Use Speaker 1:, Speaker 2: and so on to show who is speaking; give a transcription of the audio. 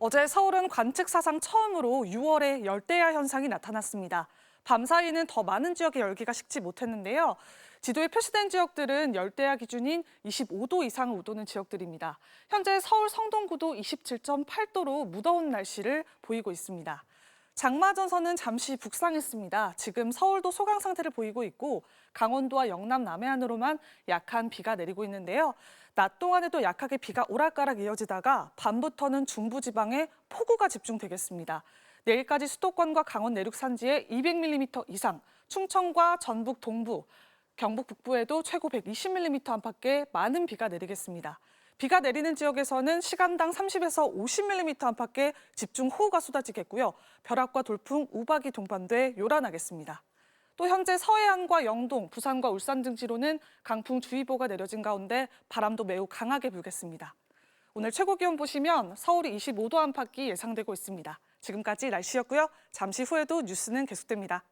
Speaker 1: 어제 서울은 관측 사상 처음으로 6월에 열대야 현상이 나타났습니다. 밤 사이는 더 많은 지역의 열기가 식지 못했는데요. 지도에 표시된 지역들은 열대야 기준인 25도 이상을 웃도는 지역들입니다. 현재 서울 성동구도 27.8도로 무더운 날씨를 보이고 있습니다. 장마 전선은 잠시 북상했습니다. 지금 서울도 소강 상태를 보이고 있고 강원도와 영남 남해안으로만 약한 비가 내리고 있는데요. 낮 동안에도 약하게 비가 오락가락 이어지다가 밤부터는 중부지방에 폭우가 집중되겠습니다. 내일까지 수도권과 강원 내륙 산지에 200mm 이상, 충청과 전북 동부, 경북 북부에도 최고 120mm 안팎의 많은 비가 내리겠습니다. 비가 내리는 지역에서는 시간당 30에서 50mm 안팎의 집중 호우가 쏟아지겠고요. 벼락과 돌풍, 우박이 동반돼 요란하겠습니다. 또 현재 서해안과 영동, 부산과 울산 등지로는 강풍주의보가 내려진 가운데 바람도 매우 강하게 불겠습니다. 오늘 최고 기온 보시면 서울이 25도 안팎이 예상되고 있습니다. 지금까지 날씨였고요. 잠시 후에도 뉴스는 계속됩니다.